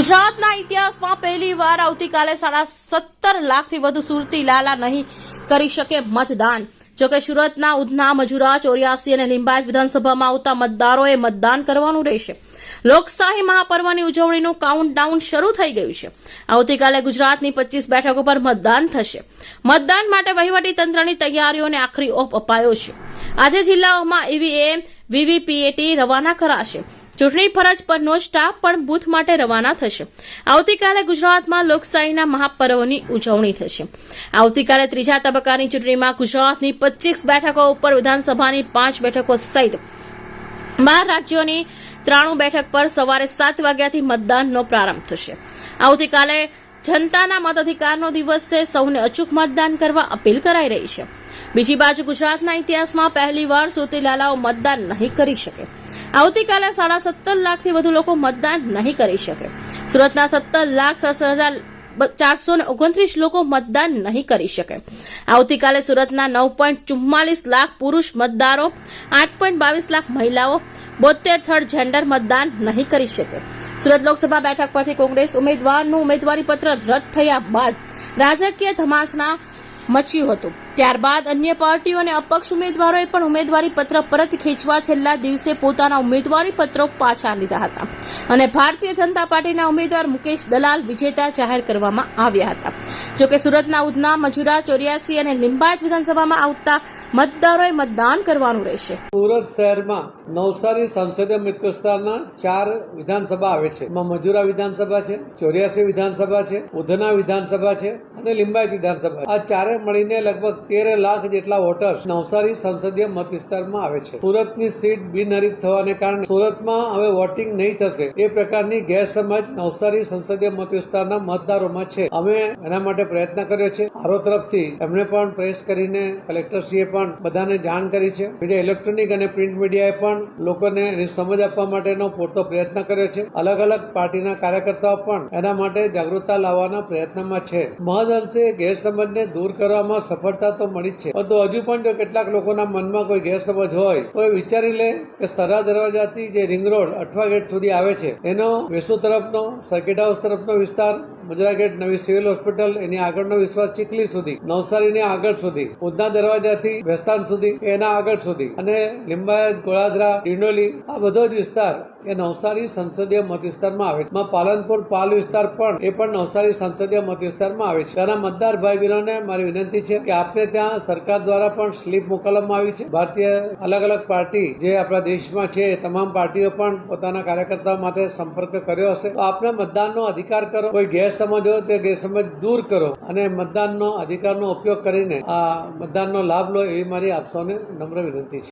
ગુજરાતના ઇતિહાસમાં પહેલી વાર આવતીકાલે સાડા સત્તર લાખથી વધુ સુરતી લાલા નહીં કરી શકે મતદાન. જોકે સુરતના ઉધના, મજુરા, ચોર્યાસી અને લિંબાયત વિધાનસભામાં આવતા મતદારોએ મતદાન કરવાનું રહેશે. લોકશાહી મહાપર્વની ઉજવણીનું કાઉન્ટડાઉન શરૂ થઈ ગયું છે. આવતીકાલે ગુજરાતની પચીસ બેઠકો પર મતદાન થશે. મતદાન માટે વહીવટી તંત્રની તૈયારીઓને આખરી ઓપ અપાયો છે. આજે જિલ્લાઓમાં ઈવીએમ વીવીપીએટી રવાના કરાશે. ચૂંટણી ફરજ પરનો સ્ટાફ પણ બૂથ માટે રવાના થશે. આવતીકાલે ગુજરાતમાં લોકશાહીના મહાપર્વની ઉજવણી થશે. આવતીકાલે ત્રીજા તબક્કાની ચૂંટણીમાં ગુજરાતની પચીસ બેઠકો ઉપર વિધાનસભાની પાંચ બેઠકો સહિત બાર રાજ્યોની ત્રાણું બેઠક પર સવારે સાત વાગ્યાથી મતદાનનો પ્રારંભ થશે. આવતીકાલે જનતાના મતાધિકારનો દિવસ છે સૌને અચૂક મતદાન કરવા અપીલ કરાઈ રહી છે. બીજી બાજુ ગુજરાતના ઇતિહાસમાં પહેલીવાર સુતીલાલાઓ મતદાન નહીં કરી શકે. આવતીકાલે સાડા સત્તર લાખથી વધુ લોકો મતદાન નહીં કરી શકે. સુરતના સત્તર લાખ સડસઠ હજાર ચારસો ને ઓગણત્રીસ લોકો મતદાન નહીં કરી શકે. આવતીકાલે સુરતના નવ પોઈન્ટ ચુમ્માલીસ લાખ પુરુષ મતદારો, આઠ પોઈન્ટ બાવીસ લાખ મહિલાઓ બોતેર થર્ડ જેન્ડર મતદાન નહીં કરી શકે. સુરત લોકસભા બેઠક પરથી કોંગ્રેસ ઉમેદવારનું ઉમેદવારી પત્ર રદ થયા બાદ રાજકીય ધમાસના મચ્યું હતું. ત્યારબાદ અન્ય પાર્ટીઓ અને અપક્ષ ઉમેદવારોએ પણ ઉમેદવારી પત્ર પરત ખેંચવા છેલ્લા દિવસે પોતાના ઉમેદવારી પત્રો પાછા લીધા હતા. અને ભારતીય જનતા પાર્ટીના ઉમેદવાર મુકેશ દલાલ વિજેતા જાહેર કરવામાં આવ્યા હતા. જોકે સુરતના ઉધના, મજુરા, ચોર્યાસી અને લિંબાયત વિધાનસભામાં આવતા મતદારોએ મતદાન કરવાનું રહેશે. સુરત શહેરમાં નવસારી સંસદીય મિત્ર વિસ્તારના ચાર વિધાનસભા આવે છે. એમાં મજુરા વિધાનસભા છે, ચોર્યાસી વિધાનસભા છે, ઉધના વિધાનસભા છે અને લિંબાયત વિધાનસભા આ ચારે મળીને લગભગ તેર લાખ જેટલા વોટર્સ નવસારી સંસદીય મત વિસ્તારમાં આવે છે. સુરતની સીટ બિનહરીફ થવાને કારણે સુરતમાં હવે વોટિંગ નહીં થશે. એ પ્રકારની ગેરસમજ નવસારી સંસદીય મત વિસ્તારના મતદારોમાં છે. અમે એના માટે પ્રયત્ન કર્યો છે. આરો તરફથી એમણે પણ પ્રેસ કરીને કલેક્ટરશ્રીએ પણ બધાને જાણ કરી છે. મીડિયા ઇલેક્ટ્રોનિક અને પ્રિન્ટ મીડિયાએ પણ લોકોને એની સમજ આપવા માટેનો પૂરતો પ્રયત્ન કર્યો છે. અલગ અલગ પાર્ટીના કાર્યકર્તાઓ પણ એના માટે જાગૃતતા લાવવાના પ્રયત્નમાં છે. મહદઅંશે ગેરસમજને દૂર કરવામાં સફળતા તો મળી જ છે. પરંતુ હજુ પણ જો કેટલાક લોકોના મનમાં કોઈ ગેરસમજ હોય, તો એ વિચારી લે કે સરા દરવાજાથી જે રિંગ રોડ અઠવા ગેટ સુધી આવે છે, એનો વેસુ તરફનો સર્કિટ હાઉસ તરફનો વિસ્તાર મુજરા ગેટ નવી સિવિલ હોસ્પિટલ એની આગળનો વિશ્વાસ ચીખલી સુધી, નવસારીની આગળ સુધી, ઉધના દરવાજાથી વેસ્તાન સુધી, એના આગળ સુધી અને લિંબાયત, ગોળાદરા, ડિંડોલી, આ બધો જ વિસ્તાર એ નવસારી સંસદીય મત વિસ્તારમાં આવે છે. પાલનપુર પાલ વિસ્તાર પણ એ પણ નવસારી સંસદીય મત વિસ્તારમાં આવે છે. ત્યાંના મતદાર ભાઈ બહેનોને મારી વિનંતી છે કે આપને ત્યાં સરકાર દ્વારા પણ સ્લીપ મોકલવામાં આવી છે. ભારતીય અલગ અલગ પાર્ટી જે આપણા દેશમાં છે તમામ પાર્ટીઓ પણ પોતાના કાર્યકર્તાઓ માટે સંપર્ક કર્યો હશે. તો આપને મતદાનનો અધિકાર કરો. કોઈ હોય તે ગેરસમજ દૂર કરો અને મતદાનનો અધિકારનો ઉપયોગ કરીને આ મતદાનનો લાભ લો એવી મારી આપ સૌને નમ્ર વિનંતી છે.